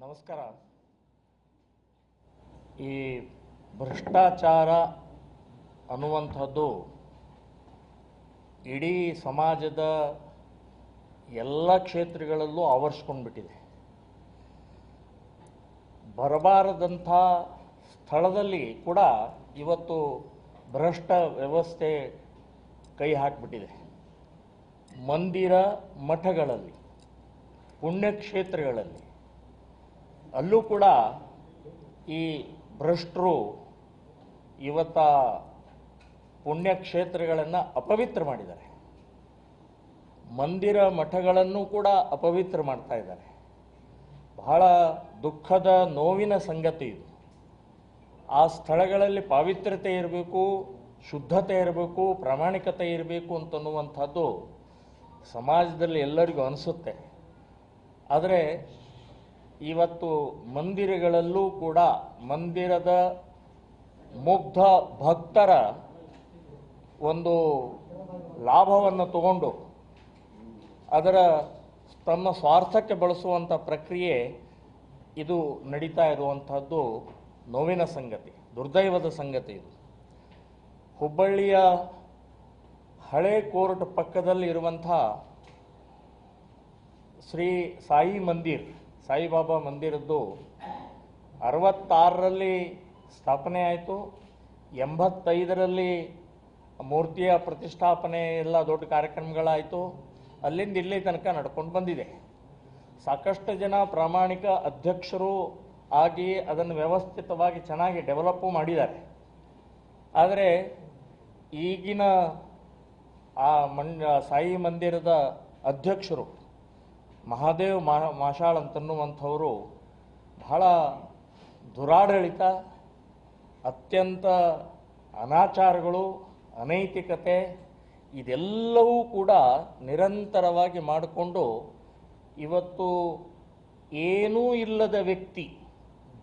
ನಮಸ್ಕಾರ. ಈ ಭ್ರಷ್ಟಾಚಾರ ಅನ್ನುವಂಥದ್ದು ಇಡೀ ಸಮಾಜದ ಎಲ್ಲ ಕ್ಷೇತ್ರಗಳಲ್ಲೂ ಆವರಿಸ್ಕೊಂಡ್ಬಿಟ್ಟಿದೆ. ಬರಬಾರದಂಥ ಸ್ಥಳದಲ್ಲಿ ಕೂಡ ಇವತ್ತು ಭ್ರಷ್ಟ ವ್ಯವಸ್ಥೆ ಕೈ ಹಾಕಿಬಿಟ್ಟಿದೆ. ಮಂದಿರ ಮಠಗಳಲ್ಲಿ, ಪುಣ್ಯಕ್ಷೇತ್ರಗಳಲ್ಲಿ ಅಲ್ಲೂ ಕೂಡ ಈ ಭ್ರಷ್ಟರು ಇವತ್ತ ಪುಣ್ಯಕ್ಷೇತ್ರಗಳನ್ನು ಅಪವಿತ್ರ ಮಾಡಿದ್ದಾರೆ. ಮಂದಿರ ಮಠಗಳನ್ನು ಕೂಡ ಅಪವಿತ್ರ ಮಾಡ್ತಾ ಇದ್ದಾರೆ. ಬಹಳ ದುಃಖದ ನೋವಿನ ಸಂಗತಿ ಇದು. ಆ ಸ್ಥಳಗಳಲ್ಲಿ ಪಾವಿತ್ರ್ಯತೆ ಇರಬೇಕು, ಶುದ್ಧತೆ ಇರಬೇಕು, ಪ್ರಾಮಾಣಿಕತೆ ಇರಬೇಕು ಅಂತನ್ನುವಂಥದ್ದು ಸಮಾಜದಲ್ಲಿ ಎಲ್ಲರಿಗೂ ಅನಿಸುತ್ತೆ. ಆದರೆ ಇವತ್ತು ಮಂದಿರಗಳಲ್ಲೂ ಕೂಡ ಮಂದಿರದ ಮುಗ್ಧ ಭಕ್ತರ ಒಂದು ಲಾಭವನ್ನು ತಗೊಂಡು ಅದರ ತಮ್ಮ ಸ್ವಾರ್ಥಕ್ಕೆ ಬಳಸುವಂಥ ಪ್ರಕ್ರಿಯೆ ಇದು ನಡೀತಾ ಇರುವಂಥದ್ದು ನೋವಿನ ಸಂಗತಿ, ದುರ್ದೈವದ ಸಂಗತಿ ಇದು. ಹುಬ್ಬಳ್ಳಿಯ ಹಳೆ ಕೋರ್ಟ್ ಪಕ್ಕದಲ್ಲಿ ಇರುವಂಥ ಶ್ರೀ ಸಾಯಿ ಮಂದಿರ್ ಸಾಯಿಬಾಬಾ ಮಂದಿರದ್ದು ಅರವತ್ತಾರರಲ್ಲಿ ಸ್ಥಾಪನೆ ಆಯಿತು, ಎಂಬತ್ತೈದರಲ್ಲಿ ಮೂರ್ತಿಯ ಪ್ರತಿಷ್ಠಾಪನೆ ಎಲ್ಲ ದೊಡ್ಡ ಕಾರ್ಯಕ್ರಮಗಳಾಯಿತು, ಅಲ್ಲಿಂದ ಇಲ್ಲಿ ತನಕ ನಡ್ಕೊಂಡು ಬಂದಿದೆ. ಸಾಕಷ್ಟು ಜನ ಪ್ರಾಮಾಣಿಕ ಅಧ್ಯಕ್ಷರು ಆಗಿ ಅದನ್ನು ವ್ಯವಸ್ಥಿತವಾಗಿ ಚೆನ್ನಾಗಿ ಡೆವಲಪ್ಪು ಮಾಡಿದ್ದಾರೆ. ಆದರೆ ಈಗಿನ ಆ ಮಂಡ ಸಾಯಿ ಮಂದಿರದ ಅಧ್ಯಕ್ಷರು ಮಹಾದೇವ್ ಮಾ ಮಾಷಾಳ್ ಅಂತನ್ನುವಂಥವರು ಬಹಳ ದುರಾಡಳಿತ, ಅತ್ಯಂತ ಅನಾಚಾರಗಳು, ಅನೈತಿಕತೆ ಇದೆಲ್ಲವೂ ಕೂಡ ನಿರಂತರವಾಗಿ ಮಾಡಿಕೊಂಡು ಇವತ್ತು ಏನೂ ಇಲ್ಲದ ವ್ಯಕ್ತಿ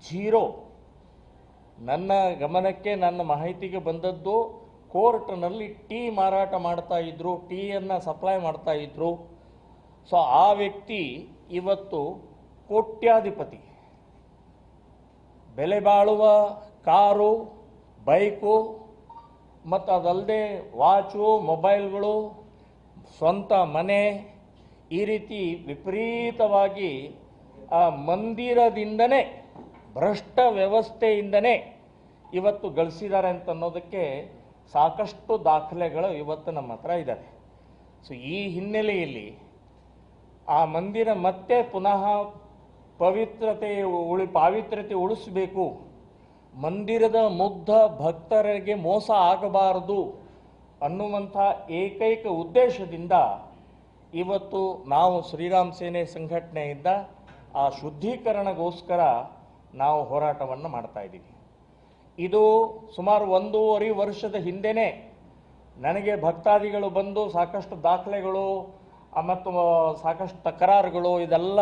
ಜೀರೋ. ನನ್ನ ಗಮನಕ್ಕೆ, ನನ್ನ ಮಾಹಿತಿಗೆ ಬಂದದ್ದು ಕೋರ್ಟ್ನಲ್ಲಿ ಟೀ ಮಾರಾಟ ಮಾಡ್ತಾ ಇದ್ರು, ಟೀಯನ್ನು ಸಪ್ಲೈ ಮಾಡ್ತಾ ಇದ್ರು. ಸೊ ಆ ವ್ಯಕ್ತಿ ಇವತ್ತು ಕೋಟ್ಯಾಧಿಪತಿ. ಬೆಲೆ ಬಾಳುವ ಕಾರು, ಬೈಕು, ಮತ್ತು ಅದಲ್ಲದೆ ವಾಚು, ಮೊಬೈಲ್ಗಳು, ಸ್ವಂತ ಮನೆ ಈ ರೀತಿ ವಿಪರೀತವಾಗಿ ಆ ಮಂದಿರದಿಂದನೇ, ಭ್ರಷ್ಟ ವ್ಯವಸ್ಥೆಯಿಂದನೇ ಇವತ್ತು ಗಳಿಸಿದ್ದಾರೆ ಅಂತ ಅನ್ನೋದಕ್ಕೆ ಸಾಕಷ್ಟು ದಾಖಲೆಗಳು ಇವತ್ತು ನಮ್ಮ ಹತ್ರ ಇದ್ದಾರೆ ಸೊ ಈ ಹಿನ್ನೆಲೆಯಲ್ಲಿ ಆ ಮಂದಿರ ಮತ್ತೆ ಪುನಃ ಪವಿತ್ರತೆ ಉಳಿ ಪಾವಿತ್ರ್ಯತೆ ಉಳಿಸಬೇಕು. ಮಂದಿರದ ಮುಗ್ಧ ಭಕ್ತರಿಗೆ ಮೋಸ ಆಗಬಾರದು ಅನ್ನುವಂಥ ಏಕೈಕ ಉದ್ದೇಶದಿಂದ ಇವತ್ತು ನಾವು ಶ್ರೀರಾಮ್ ಸೇನೆ ಸಂಘಟನೆಯಿಂದ ಆ ಶುದ್ಧೀಕರಣಗೋಸ್ಕರ ನಾವು ಹೋರಾಟವನ್ನು ಮಾಡ್ತಾ ಇದ್ದೀವಿ. ಇದು ಸುಮಾರು ಒಂದೂವರೆ ವರ್ಷದ ಹಿಂದೆಯೇ ನನಗೆ ಭಕ್ತಾದಿಗಳು ಬಂದು ಸಾಕಷ್ಟು ದಾಖಲೆಗಳು ಮತ್ತು ಸಾಕಷ್ಟು ತಕರಾರುಗಳು ಇದೆಲ್ಲ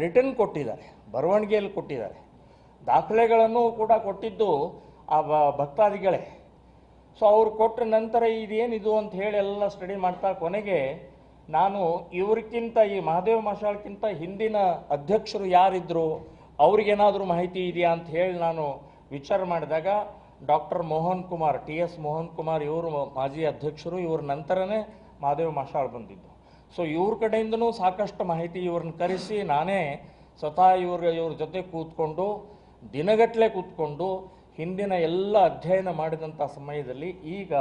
ರಿಟರ್ನ್ ಕೊಟ್ಟಿದ್ದಾರೆ, ಬರವಣಿಗೆಯಲ್ಲಿ ಕೊಟ್ಟಿದ್ದಾರೆ. ದಾಖಲೆಗಳನ್ನು ಕೂಡ ಕೊಟ್ಟಿದ್ದು ಆ ಭಕ್ತಾದಿಗಳೇ. ಸೊ ಅವರು ಕೊಟ್ಟ ನಂತರ ಇದೇನಿದು ಅಂತ ಹೇಳಿ ಎಲ್ಲ ಸ್ಟಡಿ ಮಾಡ್ತಾ ಕೊನೆಗೆ ನಾನು ಇವ್ರಿಗಿಂತ ಈ ಮಹಾದೇವ ಮಶಾಳ್ಕಿಂತ ಹಿಂದಿನ ಅಧ್ಯಕ್ಷರು ಯಾರಿದ್ರು, ಅವ್ರಿಗೇನಾದರೂ ಮಾಹಿತಿ ಇದೆಯಾ ಅಂತ ಹೇಳಿ ನಾನು ವಿಚಾರ ಮಾಡಿದಾಗ doctor Mohan Kumar T S Mohan Kumar ಇವರು ಮಾಜಿ ಅಧ್ಯಕ್ಷರು, ಇವ್ರ ನಂತರನೇ ಮಹಾದೇವ ಮಶಾಳ್ ಬಂದಿದ್ದು. ಸೊ ಇವ್ರ ಕಡೆಯಿಂದನೂ ಸಾಕಷ್ಟು ಮಾಹಿತಿ ಇವ್ರನ್ನ ಕರೆಸಿ ನಾನೇ ಸ್ವತಃ ಇವ್ರ ಇವ್ರ ಜೊತೆ ಕೂತ್ಕೊಂಡು ದಿನಗಟ್ಟಲೆ ಕೂತ್ಕೊಂಡು ಹಿಂದಿನ ಎಲ್ಲ ಅಧ್ಯಯನ ಮಾಡಿದಂಥ ಸಮಯದಲ್ಲಿ ಈಗ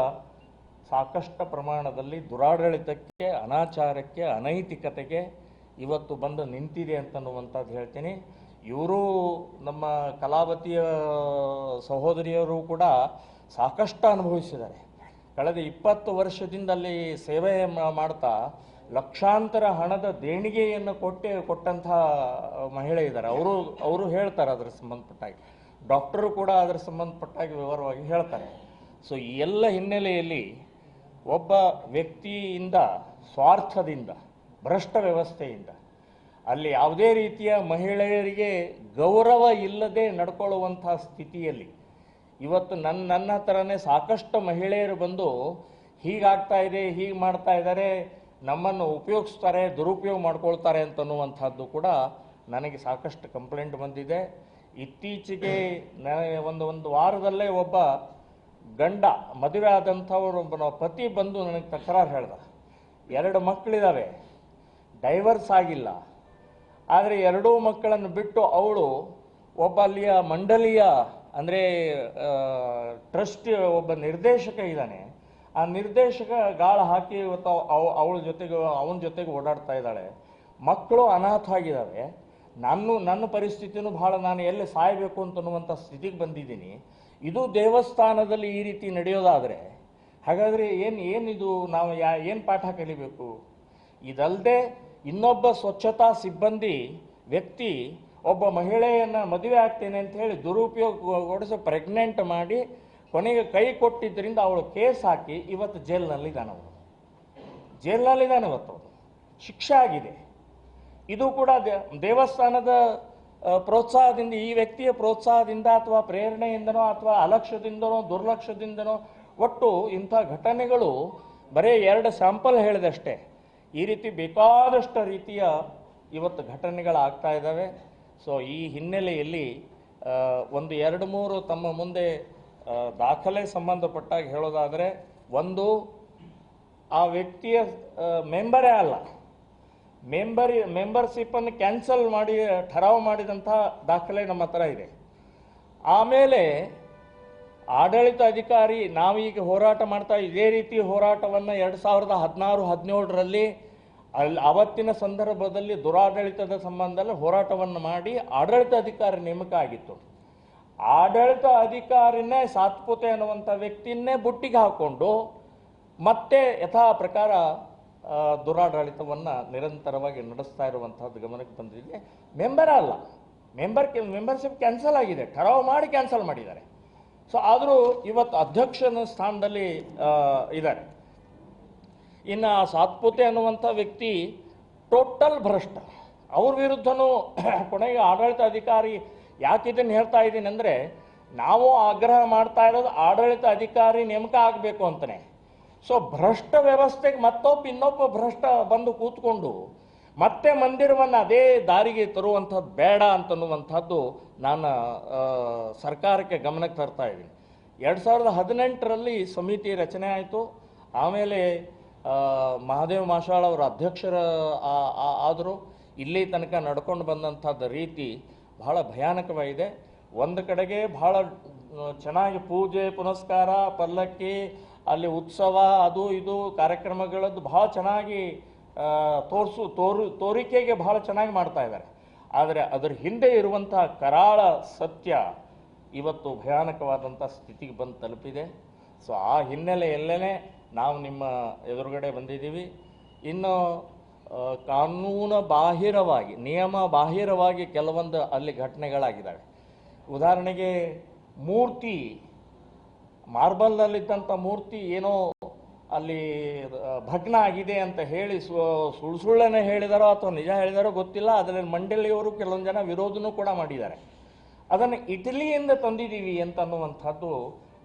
ಸಾಕಷ್ಟು ಪ್ರಮಾಣದಲ್ಲಿ ದುರಾಡಳಿತಕ್ಕೆ, ಅನಾಚಾರಕ್ಕೆ, ಅನೈತಿಕತೆಗೆ ಇವತ್ತು ಬಂದು ನಿಂತಿದೆ ಅಂತನ್ನುವಂಥದ್ದು ಹೇಳ್ತೀನಿ. ಇವರು ನಮ್ಮ ಕಲಾವತಿಯ ಸಹೋದರಿಯರು ಕೂಡ ಸಾಕಷ್ಟು ಅನುಭವಿಸಿದ್ದಾರೆ. ಕಳೆದ ಇಪ್ಪತ್ತು ವರ್ಷದಿಂದ ಅಲ್ಲಿ ಸೇವೆ ಮಾಡ್ತಾ ಲಕ್ಷಾಂತರ ಹಣದ ದೇಣಿಗೆಯನ್ನು ಕೊಟ್ಟೆ ಕೊಟ್ಟಂತಹ ಮಹಿಳೆ ಇದ್ದಾರೆ. ಅವರು ಅವರು ಹೇಳ್ತಾರೆ ಅದರ ಸಂಬಂಧಪಟ್ಟಾಗಿ. ಡಾಕ್ಟರು ಕೂಡ ಅದರ ಸಂಬಂಧಪಟ್ಟಾಗಿ ವಿವರವಾಗಿ ಹೇಳ್ತಾರೆ. ಸೊ ಈ ಎಲ್ಲ ಹಿನ್ನೆಲೆಯಲ್ಲಿ ಒಬ್ಬ ವ್ಯಕ್ತಿಯಿಂದ, ಸ್ವಾರ್ಥದಿಂದ, ಭ್ರಷ್ಟ ವ್ಯವಸ್ಥೆಯಿಂದ, ಅಲ್ಲಿ ಯಾವುದೇ ರೀತಿಯ ಮಹಿಳೆಯರಿಗೆ ಗೌರವ ಇಲ್ಲದೆ ನಡ್ಕೊಳ್ಳುವಂಥ ಸ್ಥಿತಿಯಲ್ಲಿ ಇವತ್ತು ನನ್ನ ನನ್ನ ಥರನೇ ಸಾಕಷ್ಟು ಮಹಿಳೆಯರು ಬಂದು ಹೀಗಾಗ್ತಾ ಇದೆ, ಹೀಗೆ ಮಾಡ್ತಾ ಇದ್ದಾರೆ ನಮ್ಮನ್ನು ಉಪಯೋಗಿಸ್ತಾರೆ, ದುರುಪಯೋಗ ಮಾಡ್ಕೊಳ್ತಾರೆ ಅಂತನ್ನುವಂಥದ್ದು ಕೂಡ ನನಗೆ ಸಾಕಷ್ಟು ಕಂಪ್ಲೇಂಟ್ ಬಂದಿದೆ. ಇತ್ತೀಚೆಗೆ ನನಗೆ ಒಂದು ಒಂದು ವಾರದಲ್ಲೇ ಒಬ್ಬ ಗಂಡ ಮದುವೆ ಆದಂಥವ್ರೊಬ್ಬನ ಪತಿ ಬಂದು ನನಗೆ ತಕರಾರು ಹೇಳ್ದ. ಎರಡು ಮಕ್ಕಳಿದ್ದಾವೆ ಡೈವರ್ಸ್ ಆಗಿಲ್ಲ. ಆದರೆ ಎರಡೂ ಮಕ್ಕಳನ್ನು ಬಿಟ್ಟು ಅವಳು ಒಬ್ಬ ಅಲ್ಲಿಯ ಮಂಡಳಿಯ, ಅಂದರೆ ಟ್ರಸ್ಟ್ ಒಬ್ಬ ನಿರ್ದೇಶಕ ಇದ್ದಾನೆ. ಆ ನಿರ್ದೇಶಕ ಗಾಳ ಹಾಕಿ ಇವತ್ತು ಅವ- ಅವಳ ಜೊತೆಗೆ, ಅವನ ಜೊತೆಗೆ ಓಡಾಡ್ತಾ ಇದ್ದಾಳೆ. ಮಕ್ಕಳು ಅನಾಥ ಆಗಿದ್ದಾವೆ ನಾನು ನನ್ನ ಪರಿಸ್ಥಿತಿನೂ ಬಹಳ ನಾನು ಎಲ್ಲಿ ಸಾಯಬೇಕು ಅಂತನ್ನುವಂಥ ಸ್ಥಿತಿಗೆ ಬಂದಿದ್ದೀನಿ. ಇದು ದೇವಸ್ಥಾನದಲ್ಲಿ ಈ ರೀತಿ ನಡೆಯೋದಾದರೆ, ಹಾಗಾದರೆ ಏನು ಏನಿದು ನಾವು ಯಾ ಏನು ಪಾಠ ಕಲಿಬೇಕು? ಇದಲ್ಲದೆ ಇನ್ನೊಬ್ಬ ಸ್ವಚ್ಛತಾ ಸಿಬ್ಬಂದಿ ವ್ಯಕ್ತಿ ಒಬ್ಬ ಮಹಿಳೆಯನ್ನು ಮದುವೆ ಆಗ್ತೇನೆ ಅಂತ ಹೇಳಿ ದುರುಪಯೋಗಗೊಳಿಸಿ ಪ್ರೆಗ್ನೆಂಟ್ ಮಾಡಿ ಕೊನೆಗೆ ಕೈ ಕೊಟ್ಟಿದ್ದರಿಂದ ಅವಳು ಕೇಸ್ ಹಾಕಿ ಇವತ್ತು ಜೈಲಿನಲ್ಲಿದ್ದಾನೆ ಅವನು ಜೈಲಿನಲ್ಲಿದ್ದಾನೆ ಇವತ್ತು ಅವನು ಶಿಕ್ಷೆ ಆಗಿದೆ. ಇದು ಕೂಡ ದೇವಸ್ಥಾನದ ಪ್ರೋತ್ಸಾಹದಿಂದ, ಈ ವ್ಯಕ್ತಿಯ ಪ್ರೋತ್ಸಾಹದಿಂದ ಅಥವಾ ಪ್ರೇರಣೆಯಿಂದನೋ ಅಥವಾ ಅಲಕ್ಷ್ಯದಿಂದನೋ, ದುರ್ಲಕ್ಷ್ಯದಿಂದನೋ ಒಟ್ಟು ಇಂಥ ಘಟನೆಗಳು ಬರೀ ಎರಡು ಸ್ಯಾಂಪಲ್ ಹೇಳಿದಷ್ಟೇ. ಈ ರೀತಿ ಬೇಕಾದಷ್ಟು ರೀತಿಯ ಇವತ್ತು ಘಟನೆಗಳಾಗ್ತಾ ಇದ್ದಾವೆ. ಸೊ ಈ ಹಿನ್ನೆಲೆಯಲ್ಲಿ ಒಂದು ಎರಡು ಮೂರು ತಮ್ಮ ಮುಂದೆ ದಾಖಲೆ ಸಂಬಂಧಪಟ್ಟಾಗ ಹೇಳೋದಾದರೆ, ಒಂದು, ಆ ವ್ಯಕ್ತಿಯ ಮೆಂಬರೇ ಅಲ್ಲ. ಮೆಂಬರ್ ಮೆಂಬರ್ಶಿಪ್ಪನ್ನು ಕ್ಯಾನ್ಸಲ್ ಮಾಡಿ, ಠರಾವು ಮಾಡಿದಂಥ ದಾಖಲೆ ನಮ್ಮ ಹತ್ರ ಇದೆ. ಆಮೇಲೆ, ಆಡಳಿತ ಅಧಿಕಾರಿ ನಾವೀಗ ಹೋರಾಟ ಮಾಡ್ತಾ ಇದೇ ರೀತಿ ಹೋರಾಟವನ್ನು ಎರಡು ಸಾವಿರದ ಹದಿನಾರು, ಹದಿನೇಳರಲ್ಲಿ ಅಲ್ಲಿ ಅವತ್ತಿನ ಸಂದರ್ಭದಲ್ಲಿ ದುರಾಡಳಿತದ ಸಂಬಂಧದಲ್ಲಿ ಹೋರಾಟವನ್ನು ಮಾಡಿ ಆಡಳಿತ ಅಧಿಕಾರಿ ನೇಮಕ ಆಗಿತ್ತು. ಆಡಳಿತ ಅಧಿಕಾರಿನೇ ಸಾತ್ಪುತೆ ಅನ್ನುವಂಥ ವ್ಯಕ್ತಿಯನ್ನೇ ಬುಟ್ಟಿಗೆ ಹಾಕ್ಕೊಂಡು ಮತ್ತೆ ಯಥಾ ಪ್ರಕಾರ ದುರಾಡಳಿತವನ್ನು ನಿರಂತರವಾಗಿ ನಡೆಸ್ತಾ ಇರುವಂಥದ್ದು ಗಮನಕ್ಕೆ ಬಂದಿದೆ ಮೆಂಬರ ಅಲ್ಲ. ಮೆಂಬರ್ ಮೆಂಬರ್ಶಿಪ್ ಕ್ಯಾನ್ಸಲ್ ಆಗಿದೆ. ಠರಾವು ಮಾಡಿ ಕ್ಯಾನ್ಸಲ್ ಮಾಡಿದ್ದಾರೆ. ಸೊ ಆದರೂ ಇವತ್ತು ಅಧ್ಯಕ್ಷನ ಸ್ಥಾನದಲ್ಲಿ ಇದ್ದಾರೆ. ಇನ್ನು ಸಾತ್ಪುತೆ ಅನ್ನುವಂಥ ವ್ಯಕ್ತಿ ಟೋಟಲ್ ಭ್ರಷ್ಟ. ಅವ್ರ ವಿರುದ್ಧನೂ ಕೊನೆಗೆ ಆಡಳಿತ ಅಧಿಕಾರಿ ಯಾಕೆ ಇದನ್ನು ಹೇಳ್ತಾ ಇದ್ದೀನಿ ಅಂದರೆ, ನಾವು ಆಗ್ರಹ ಮಾಡ್ತಾ ಇರೋದು ಆಡಳಿತ ಅಧಿಕಾರಿ ನೇಮಕ ಆಗಬೇಕು ಅಂತಲೇ ಸೊ ಭ್ರಷ್ಟ ವ್ಯವಸ್ಥೆಗೆ ಮತ್ತೊಬ್ಬ ಇನ್ನೊಬ್ಬ ಭ್ರಷ್ಟ ಬಂದು ಕೂತ್ಕೊಂಡು ಮತ್ತೆ ಮಂದಿರವನ್ನು ಅದೇ ದಾರಿಗೆ ತರುವಂಥದ್ದು ಬೇಡ ಅಂತನ್ನುವಂಥದ್ದು ನಾನು ಸರ್ಕಾರಕ್ಕೆ ಗಮನಕ್ಕೆ ತರ್ತಾ ಇದ್ದೀನಿ. ಎರಡು ಸಾವಿರದ ಹದಿನೆಂಟರಲ್ಲಿ ಸಮಿತಿ ರಚನೆ ಆಯಿತು. ಆಮೇಲೆ ಮಹಾದೇವ ಮಾಶಾಳ್ ಅವರ ಅಧ್ಯಕ್ಷರ ಆದರೂ. ಇಲ್ಲಿ ತನಕ ನಡ್ಕೊಂಡು ಬಂದಂಥದ್ದು ರೀತಿ ಬಹಳ ಭಯಾನಕವಾಗಿದೆ. ಒಂದು ಕಡೆಗೆ ಬಹಳ ಚೆನ್ನಾಗಿ ಪೂಜೆ, ಪುನಸ್ಕಾರ, ಪಲ್ಲಕ್ಕಿ, ಅಲ್ಲಿ ಉತ್ಸವ, ಅದು ಇದು ಕಾರ್ಯಕ್ರಮಗಳದ್ದು ಭಾಳ ಚೆನ್ನಾಗಿ ತೋರಿಸು, ತೋರು, ತೋರಿಕೆಗೆ ಭಾಳ ಚೆನ್ನಾಗಿ ಮಾಡ್ತಾ ಇದ್ದಾರೆ. ಆದರೆ ಅದರ ಹಿಂದೆ ಇರುವಂತಹ ಕರಾಳ ಸತ್ಯ ಇವತ್ತು ಭಯಾನಕವಾದಂಥ ಸ್ಥಿತಿಗೆ ಬಂದು ತಲುಪಿದೆ. ಸೊ ಆ ಹಿನ್ನೆಲೆಯಲ್ಲೇ ನಾವು ನಿಮ್ಮ ಎದುರುಗಡೆ ಬಂದಿದ್ದೀವಿ. ಇನ್ನು ಕಾನೂನು ಬಾಹಿರವಾಗಿ, ನಿಯಮ ಬಾಹಿರವಾಗಿ ಕೆಲವೊಂದು ಅಲ್ಲಿ ಘಟನೆಗಳಾಗಿದ್ದಾವೆ. ಉದಾಹರಣೆಗೆ ಮೂರ್ತಿ, ಮಾರ್ಬಲ್ನಲ್ಲಿದ್ದಂಥ ಮೂರ್ತಿ ಏನೋ ಅಲ್ಲಿ ಭಗ್ನ ಆಗಿದೆ ಅಂತ ಹೇಳಿ ಸುಳ್ಳು ಸುಳ್ಳನ್ನೇ ಹೇಳಿದಾರೋ ಅಥವಾ ನಿಜ ಹೇಳಿದಾರೋ ಗೊತ್ತಿಲ್ಲ. ಅದರಲ್ಲಿ ಮಂಡಳಿಯವರು ಕೆಲವೊಂದು ಜನ ವಿರೋಧನೂ ಕೂಡ ಮಾಡಿದ್ದಾರೆ. ಅದನ್ನು ಇಟಲಿಯಿಂದ ತಂದಿದ್ದೀವಿ ಅಂತ ಅನ್ನುವಂಥದ್ದು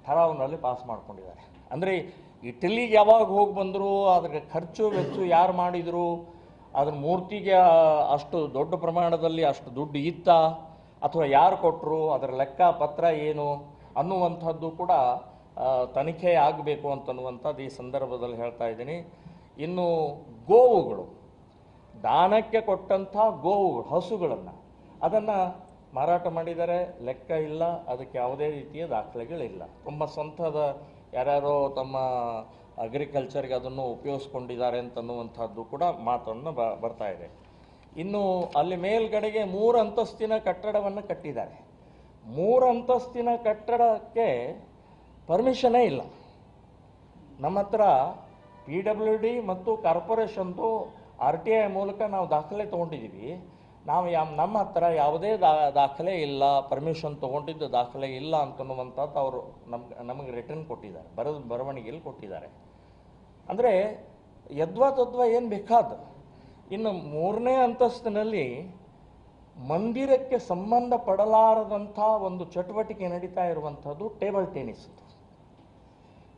ಠರಾವ್ನಲ್ಲಿ ಪಾಸ್ ಮಾಡ್ಕೊಂಡಿದ್ದಾರೆ. ಅಂದರೆ ಇಟಲಿಗೆ ಯಾವಾಗ ಹೋಗಿ ಬಂದರು ಅದಕ್ಕೆ ಖರ್ಚು ವೆಚ್ಚು ಯಾರು ಮಾಡಿದರು, ಅದ್ರ ಮೂರ್ತಿಗೆ ಅಷ್ಟು ದೊಡ್ಡ ಪ್ರಮಾಣದಲ್ಲಿ ಅಷ್ಟು ದುಡ್ಡು ಇತ್ತ, ಅಥವಾ ಯಾರು ಕೊಟ್ಟರು ಅದರ ಲೆಕ್ಕ ಪತ್ರ ಏನು ಅನ್ನುವಂಥದ್ದು ಕೂಡ ತನಿಖೆ ಆಗಬೇಕು ಅಂತನ್ನುವಂಥದ್ದು ಈ ಸಂದರ್ಭದಲ್ಲಿ ಹೇಳ್ತಾ ಇದ್ದೀನಿ. ಇನ್ನು ಗೋವುಗಳು, ದಾನಕ್ಕೆ ಕೊಟ್ಟಂಥ ಗೋವುಗಳು, ಹಸುಗಳನ್ನು, ಅದನ್ನು ಮಾರಾಟ ಮಾಡಿದರೆ ಲೆಕ್ಕ ಇಲ್ಲ, ಅದಕ್ಕೆ ಯಾವುದೇ ರೀತಿಯ ದಾಖಲೆಗಳಿಲ್ಲ. ತುಂಬ ಸ್ವಂತದ ಯಾರ್ಯಾರೋ ತಮ್ಮ ಅಗ್ರಿಕಲ್ಚರ್ಗೆ ಅದನ್ನು ಉಪಯೋಗಿಸ್ಕೊಂಡಿದ್ದಾರೆ ಅಂತನ್ನುವಂಥದ್ದು ಕೂಡ ಮಾತನ್ನು ಬರ್ತಾ ಇದೆ. ಇನ್ನು ಅಲ್ಲಿ ಮೇಲ್ಗಡೆಗೆ ಮೂರು ಅಂತಸ್ತಿನ ಕಟ್ಟಡವನ್ನು ಕಟ್ಟಿದ್ದಾರೆ. ಮೂರು ಅಂತಸ್ತಿನ ಕಟ್ಟಡಕ್ಕೆ ಪರ್ಮಿಷನೇ ಇಲ್ಲ. ನಮ್ಮ ಹತ್ರ ಪಿ ಡಬ್ಲ್ಯೂ ಡಿ ಮತ್ತು ಕಾರ್ಪೊರೇಷನ್ದು ಆರ್ ಟಿ ಐ ಮೂಲಕ ನಾವು ದಾಖಲೆ ತೊಗೊಂಡಿದ್ದೀವಿ. ನಾವು ಯಾ ನಮ್ಮ ಹತ್ರ ಯಾವುದೇ ದಾ, ದಾಖಲೆ ಇಲ್ಲ ಪರ್ಮಿಷನ್ ತೊಗೊಂಡಿದ್ದು ದಾಖಲೆ ಇಲ್ಲ ಅಂತನ್ನುವಂಥದ್ದು ಅವರು ನಮ್ಗೆ, ನಮಗೆ ರಿಟರ್ನ್ ಕೊಟ್ಟಿದ್ದಾರೆ ಬರೆದು ಬರವಣಿಗೆಯಲ್ಲಿ ಕೊಟ್ಟಿದ್ದಾರೆ. ಅಂದರೆ ಯದ್ವಾ ತದ್ವಾ ಏನು ಬೇಕಾದ? ಇನ್ನು ಮೂರನೇ ಅಂತಸ್ತಿನಲ್ಲಿ ಮಂದಿರಕ್ಕೆ ಸಂಬಂಧ ಪಡಲಾರದಂಥ ಒಂದು ಚಟುವಟಿಕೆ ನಡೀತಾ ಇರುವಂಥದ್ದು ಟೇಬಲ್ ಟೆನಿಸ್.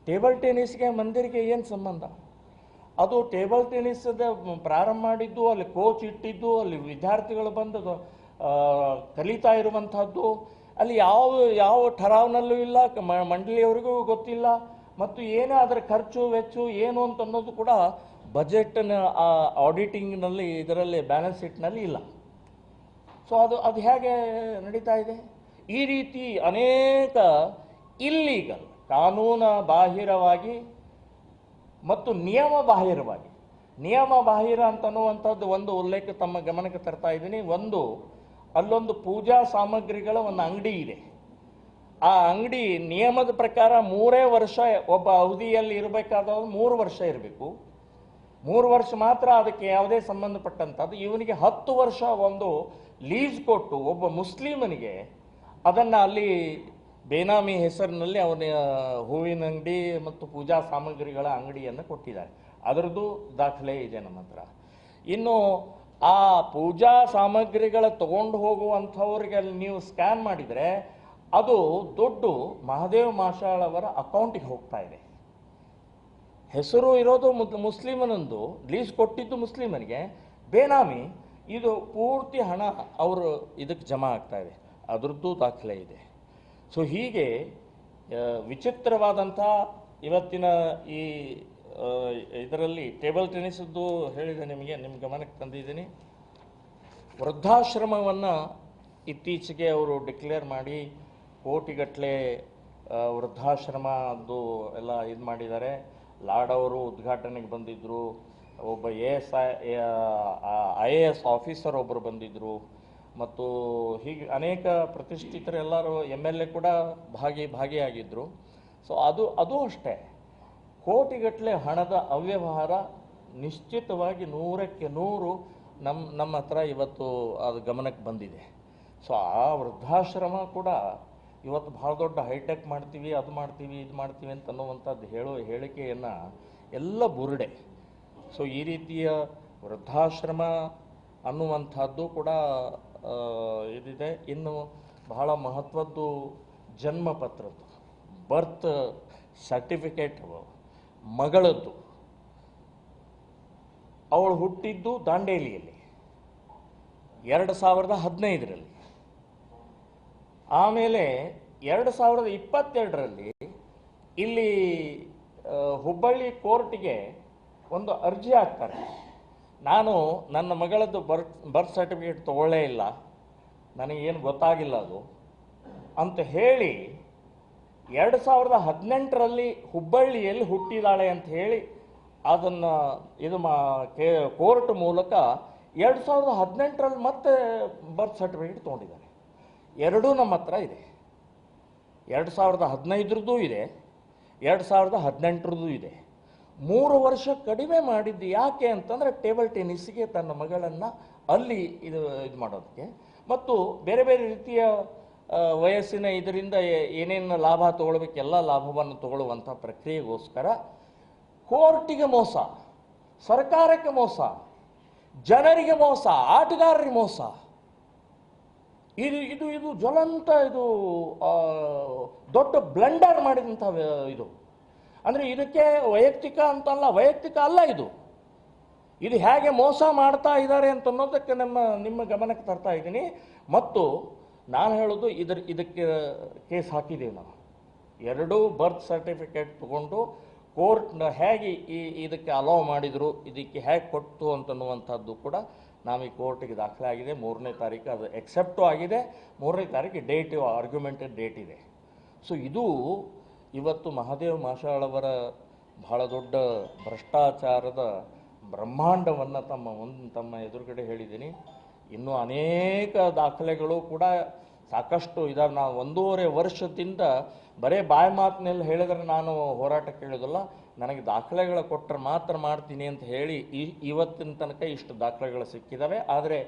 ಟೇಬಲ್ ಟೆನಿಸ್ಗೆ ಮಂದಿರಕ್ಕೆ ಏನು ಸಂಬಂಧ? ಅದು ಟೇಬಲ್ ಟೆನ್ನಿಸದ ಪ್ರಾರಂಭ ಮಾಡಿದ್ದು, ಅಲ್ಲಿ ಕೋಚ್ ಇಟ್ಟಿದ್ದು, ಅಲ್ಲಿ ವಿದ್ಯಾರ್ಥಿಗಳು ಬಂದು ಕಲಿತಾ ಇರುವಂಥದ್ದು, ಅಲ್ಲಿ ಯಾವ ಯಾವ ಠರಾವ್ನಲ್ಲೂ ಇಲ್ಲ ಮಂಡಳಿಯವರಿಗೂ ಗೊತ್ತಿಲ್ಲ, ಮತ್ತು ಏನೇ ಅದರ ಖರ್ಚು ವೆಚ್ಚು ಏನು ಅಂತ ಅನ್ನೋದು ಕೂಡ ಬಜೆಟ್ನ ಆಡಿಟಿಂಗ್ನಲ್ಲಿ, ಇದರಲ್ಲಿ ಬ್ಯಾಲೆನ್ಸ್ ಶೀಟ್ನಲ್ಲಿ ಇಲ್ಲ. ಸೊ, ಅದು ಅದು ಹೇಗೆ ನಡೀತಾ ಇದೆ? ಈ ರೀತಿ ಅನೇಕ ಇಲ್ಲೀಗಲ್, ಕಾನೂನ ಬಾಹಿರವಾಗಿ ಮತ್ತು ನಿಯಮ ಬಾಹಿರವಾಗಿ. ನಿಯಮ ಬಾಹಿರ ಅಂತ ಅನ್ನುವಂಥದ್ದು ಒಂದು ಉಲ್ಲೇಖ ತಮ್ಮ ಗಮನಕ್ಕೆ ತರ್ತಾ ಇದ್ದೀನಿ. ಒಂದು, ಅಲ್ಲೊಂದು ಪೂಜಾ ಸಾಮಗ್ರಿಗಳ ಒಂದು ಅಂಗಡಿ ಇದೆ. ಆ ಅಂಗಡಿ ನಿಯಮದ ಪ್ರಕಾರ ಮೂರೇ ವರ್ಷ ಒಬ್ಬ ಅವಧಿಯಲ್ಲಿ ಇರಬೇಕಾದ ಮೂರು ವರ್ಷ ಇರಬೇಕು. ಮೂರು ವರ್ಷ ಮಾತ್ರ ಅದಕ್ಕೆ ಯಾವುದೇ ಸಂಬಂಧಪಟ್ಟಂಥದ್ದು. ಇವನಿಗೆ ಹತ್ತು ವರ್ಷ ಒಂದು ಲೀಸ್ ಕೊಟ್ಟು ಒಬ್ಬ ಮುಸ್ಲಿಮನಿಗೆ ಅದನ್ನು ಅಲ್ಲಿ ಬೇನಾಮಿ ಹೆಸರಿನಲ್ಲಿ ಅವನ ಹೂವಿನ ಅಂಗಡಿ ಮತ್ತು ಪೂಜಾ ಸಾಮಗ್ರಿಗಳ ಅಂಗಡಿಯನ್ನು ಕೊಟ್ಟಿದ್ದಾರೆ. ಅದರದ್ದು ದಾಖಲೆ ಇದೆ ನಮ್ಮ ಹತ್ರ. ಇನ್ನು ಆ ಪೂಜಾ ಸಾಮಗ್ರಿಗಳ ತಗೊಂಡು ಹೋಗುವಂಥವ್ರಿಗೆ ಅಲ್ಲಿ ನೀವು ಸ್ಕ್ಯಾನ್ ಮಾಡಿದರೆ ಅದು ದುಡ್ಡು ಮಹಾದೇವ್ ಮಾಷಾಳ್ ಅವರ ಅಕೌಂಟಿಗೆ ಹೋಗ್ತಾ ಇದೆ. ಹೆಸರು ಇರೋದು ಮುಸ್ಲಿಮನಂದು ಲೀಸ್ ಕೊಟ್ಟಿದ್ದು ಮುಸ್ಲಿಮನಿಗೆ. ಬೇನಾಮಿ, ಇದು ಪೂರ್ತಿ ಹಣ ಅವರು ಇದಕ್ಕೆ ಜಮಾ ಆಗ್ತಾ ಇದೆ. ಅದರದ್ದು ದಾಖಲೆ ಇದೆ. ಸೊ ಹೀಗೆ ವಿಚಿತ್ರವಾದಂಥ ಇವತ್ತಿನ ಈ ಇದರಲ್ಲಿ ಟೇಬಲ್ ಟೆನ್ನಿಸದ್ದು ಹೇಳಿದೆ ನಿಮಗೆ, ನಿಮ್ಮ ಗಮನಕ್ಕೆ ತಂದಿದ್ದೀನಿ. ವೃದ್ಧಾಶ್ರಮವನ್ನು ಇತ್ತೀಚೆಗೆ ಅವರು ಡಿಕ್ಲೇರ್ ಮಾಡಿ ಕೋಟಿಗಟ್ಟಲೆ ವೃದ್ಧಾಶ್ರಮ ಅದು ಎಲ್ಲ ಇದು ಮಾಡಿದ್ದಾರೆ. ಲಾಡ್ ಅವರು ಉದ್ಘಾಟನೆಗೆ ಬಂದಿದ್ದರು ಒಬ್ಬ A S I I A S officer ಒಬ್ಬರು ಬಂದಿದ್ದರು ಮತ್ತು ಹೀಗೆ ಅನೇಕ ಪ್ರತಿಷ್ಠಿತರೆಲ್ಲರೂ ಎಂ ಎಲ್ ಎ ಕೂಡ ಭಾಗಿ ಭಾಗಿಯಾಗಿದ್ದರು ಸೊ ಅದು ಅದು ಅಷ್ಟೇ. ಕೋಟಿಗಟ್ಟಲೆ ಹಣದ ಅವ್ಯವಹಾರ ನಿಶ್ಚಿತವಾಗಿ ನೂರಕ್ಕೆ ನೂರು ನಮ್ಮ ನಮ್ಮ ಹತ್ರ ಇವತ್ತು ಅದು ಗಮನಕ್ಕೆ ಬಂದಿದೆ. ಸೊ ಆ ವೃದ್ಧಾಶ್ರಮ ಕೂಡ ಇವತ್ತು ಭಾಳ ದೊಡ್ಡ ಹೈಟೆಕ್ ಮಾಡ್ತೀವಿ, ಅದು ಮಾಡ್ತೀವಿ, ಇದು ಮಾಡ್ತೀವಿ ಅಂತ ಅನ್ನುವಂಥದ್ದು ಹೇಳೋ ಹೇಳಿಕೆಯನ್ನು ಎಲ್ಲ ಬುರುಡೆ. ಸೊ ಈ ರೀತಿಯ ವೃದ್ಧಾಶ್ರಮ ಅನ್ನುವಂಥದ್ದು ಕೂಡ ಇದಿದೆ ಇನ್ನು ಬಹಳ ಮಹತ್ವದ್ದು ಜನ್ಮ ಪತ್ರದ್ದು ಬರ್ತ್ ಸರ್ಟಿಫಿಕೇಟ್ ಮಗಳದ್ದು. ಅವಳು ಹುಟ್ಟಿದ್ದು ದಾಂಡೇಲಿಯಲ್ಲಿ, ಎರಡು ಸಾವಿರದ ಹದಿನೈದರಲ್ಲಿ. ಆಮೇಲೆ ಎರಡು ಸಾವಿರದ ಇಪ್ಪತ್ತೆರಡರಲ್ಲಿ ಇಲ್ಲಿ ಹುಬ್ಬಳ್ಳಿ ಕೋರ್ಟಿಗೆ ಒಂದು ಅರ್ಜಿ ಹಾಕ್ತಾರೆ. ನಾನು ನನ್ನ ಮಗಳದ್ದು ಬರ್ತ್ ಬರ್ತ್ ಸರ್ಟಿಫಿಕೇಟ್ ತಗೊಳ್ಳೇ ಇಲ್ಲ. ನನಗೇನು ಗೊತ್ತಾಗಿಲ್ಲ ಅದು. ಅಂತ ಹೇಳಿ ಎರಡು ಸಾವಿರದ ಹದಿನೆಂಟರಲ್ಲಿ ಹುಬ್ಬಳ್ಳಿಯಲ್ಲಿ ಹುಟ್ಟಿದಾಳೆ ಅಂತ ಹೇಳಿ ಅದನ್ನು ಇದು ಮಾ, ಕೇ, ಕೋರ್ಟ್ ಮೂಲಕ ಎರಡು ಸಾವಿರದ ಹದಿನೆಂಟರಲ್ಲಿ ಮತ್ತೆ ಬರ್ತ್ ಸರ್ಟಿಫಿಕೇಟ್ ತೊಗೊಂಡಿದ್ದಾರೆ. ಎರಡೂ ನಮ್ಮ ಹತ್ರ ಇದೆ. ಎರಡು ಸಾವಿರದ ಹದಿನೈದರದ್ದು ಇದೆ. ಎರಡು ಸಾವಿರದ ಹದಿನೆಂಟರದ್ದು ಇದೆ. ಮೂರು ವರ್ಷ ಕಡಿಮೆ ಮಾಡಿದ್ದು ಯಾಕೆ ಅಂತಂದರೆ ಟೇಬಲ್ ಟೆನ್ನಿಸ್ಗೆ ತನ್ನ ಮಗಳನ್ನು ಅಲ್ಲಿ ಇದು ಇದು ಮಾಡೋದಕ್ಕೆ. ಮತ್ತು ಬೇರೆ ಬೇರೆ ರೀತಿಯ ವಯಸ್ಸಿನ ಇದರಿಂದ ಏನೇನು ಲಾಭ ತಗೊಳ್ಬೇಕು, ಎಲ್ಲ ಲಾಭವನ್ನು ತಗೊಳ್ಳುವಂಥ ಪ್ರಕ್ರಿಯೆಗೋಸ್ಕರ ಕೋರ್ಟಿಗೆ ಮೋಸ, ಸರ್ಕಾರಕ್ಕೆ ಮೋಸ, ಜನರಿಗೆ ಮೋಸ, ಆಟಗಾರರಿಗೆ ಮೋಸ. ಇದು ಇದು ಇದು ಜ್ವಲಂತ ಇದು ದೊಡ್ಡ ಬ್ಲಂಡರ್ ಮಾಡಿದಂಥ ಇದು. ಅಂದರೆ ಇದಕ್ಕೆ ವೈಯಕ್ತಿಕ ಅಂತಲ್ಲ, ವೈಯಕ್ತಿಕ ಅಲ್ಲ ಇದು. ಇದು ಹೇಗೆ ಮೋಸ ಮಾಡ್ತಾ ಇದ್ದಾರೆ ಅಂತ ಅನ್ನೋದಕ್ಕೆ ನಮ್ಮ, ನಿಮ್ಮ ಗಮನಕ್ಕೆ ತರ್ತಾ ಇದ್ದೀನಿ. ಮತ್ತು ನಾನು ಹೇಳೋದು ಇದರ, ಇದಕ್ಕೆ ಕೇಸ್ ಹಾಕಿದ್ದೀವಿ ನಾವು. ಎರಡೂ ಬರ್ತ್ ಸರ್ಟಿಫಿಕೇಟ್ ತಗೊಂಡು ಕೋರ್ಟ್ನ ಹೇಗೆ ಈ, ಇದಕ್ಕೆ ಅಲೋ ಮಾಡಿದರು, ಇದಕ್ಕೆ ಹೇಗೆ ಕೊಟ್ಟು ಅಂತನ್ನುವಂಥದ್ದು ಕೂಡ ನಾವು ಈ ಕೋರ್ಟಿಗೆ ದಾಖಲೆ ಆಗಿದೆ ಮೂರನೇ ತಾರೀಕು ಅದು ಎಕ್ಸೆಪ್ಟು ಆಗಿದೆ. ಮೂರನೇ ತಾರೀಕು ಡೇಟ್ ಆರ್ಗ್ಯುಮೆಂಟೆಡ್ ಡೇಟ್ ಇದೆ. ಸೊ ಇದು ಇವತ್ತು ಮಹಾದೇವ್ ಮಾಷಾಳವರ ಬಹಳ ದೊಡ್ಡ ಭ್ರಷ್ಟಾಚಾರದ ಬ್ರಹ್ಮಾಂಡವನ್ನು ತಮ್ಮ ಒಂದು ತಮ್ಮ ಎದುರುಗಡೆ ಹೇಳಿದ್ದೀನಿ. ಇನ್ನೂ ಅನೇಕ ದಾಖಲೆಗಳು ಕೂಡ ಸಾಕಷ್ಟು ಇದಾವೆ. ನಾವು ಒಂದೂವರೆ ವರ್ಷದಿಂದ ಬರೇ ಬಾಯಿ ಮಾತಿನಲ್ಲಿ ಹೇಳಿದ್ರೆ ನಾನು ಹೋರಾಟ ಕೇಳೋದಲ್ಲ. ನನಗೆ ದಾಖಲೆಗಳ ಕೊಟ್ಟರೆ ಮಾತ್ರ ಮಾಡ್ತೀನಿ ಅಂತ ಹೇಳಿ ಈ ಇವತ್ತಿನ ತನಕ ಇಷ್ಟು ದಾಖಲೆಗಳು ಸಿಕ್ಕಿದ್ದಾವೆ ಆದರೆ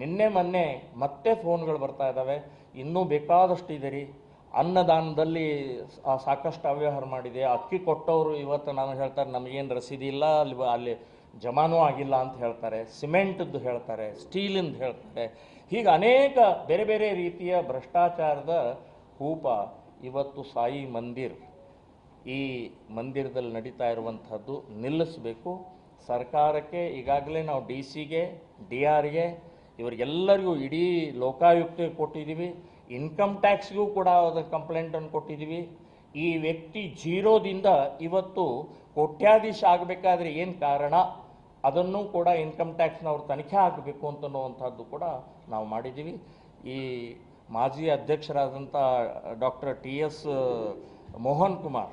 ನಿನ್ನೆ ಮೊನ್ನೆ ಮತ್ತೆ ಫೋನ್ಗಳು ಬರ್ತಾ ಇದ್ದಾವೆ ಇನ್ನೂ ಬೇಕಾದಷ್ಟು ಇದೆ ರೀ. ಅನ್ನದಾನದಲ್ಲಿ ಸಾಕಷ್ಟು ಅವ್ಯವಹಾರ ಮಾಡಿದೆ. ಅಕ್ಕಿ ಕೊಟ್ಟವರು ಇವತ್ತು ನಾನು ಹೇಳ್ತಾರೆ, ನಮಗೇನು ರಸೀದಿ ಇಲ್ಲ, ಅಲ್ಲಿ ಅಲ್ಲಿ ಜಮಾನೂ ಆಗಿಲ್ಲ ಅಂತ ಹೇಳ್ತಾರೆ. ಸಿಮೆಂಟ್ದು ಹೇಳ್ತಾರೆ, ಸ್ಟೀಲಿಂದು ಹೇಳ್ತಾರೆ. ಹೀಗೆ ಅನೇಕ ಬೇರೆ ಬೇರೆ ರೀತಿಯ ಭ್ರಷ್ಟಾಚಾರದ ಕೂಪ ಇವತ್ತು ಸಾಯಿ ಮಂದಿರ್, ಈ ಮಂದಿರದಲ್ಲಿ ನಡೀತಾ ಇರುವಂಥದ್ದು ನಿಲ್ಲಿಸಬೇಕು. ಸರ್ಕಾರಕ್ಕೆ ಈಗಾಗಲೇ ನಾವು ಡಿ ಸಿಗೆ, ಡಿ ಆರ್ಗೆ, ಇವರಿಗೆಲ್ಲರಿಗೂ ಇಡೀ ಲೋಕಾಯುಕ್ತ ಕೊಟ್ಟಿದ್ದೀವಿ. ಇನ್ಕಮ್ ಟ್ಯಾಕ್ಸ್ಗೂ ಕೂಡ ಅದರ ಕಂಪ್ಲೇಂಟನ್ನು ಕೊಟ್ಟಿದ್ದೀವಿ. ಈ ವ್ಯಕ್ತಿ ಜೀರೋದಿಂದ ಇವತ್ತು ಕೋಟ್ಯಾಧೀಶ ಆಗಬೇಕಾದ್ರೆ ಏನು ಕಾರಣ? ಅದನ್ನು ಕೂಡ ಇನ್ಕಮ್ ಟ್ಯಾಕ್ಸ್ನವ್ರು ತನಿಖೆ ಆಗಬೇಕು ಅಂತನ್ನುವಂಥದ್ದು ಕೂಡ ನಾವು ಮಾಡಿದ್ದೀವಿ. ಈ ಮಾಜಿ ಅಧ್ಯಕ್ಷರಾದಂಥ doctor T S Mohan Kumar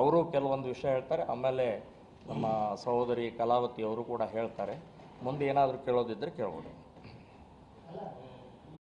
ಅವರು ಕೆಲವೊಂದು ವಿಷಯ ಹೇಳ್ತಾರೆ. ಆಮೇಲೆ ನಮ್ಮ ಸಹೋದರಿ ಕಲಾವತಿ ಅವರು ಕೂಡ ಹೇಳ್ತಾರೆ. ಮುಂದೆ ಏನಾದರೂ ಕೇಳೋದಿದ್ದರೆ ಕೇಳ್ಬೋದು.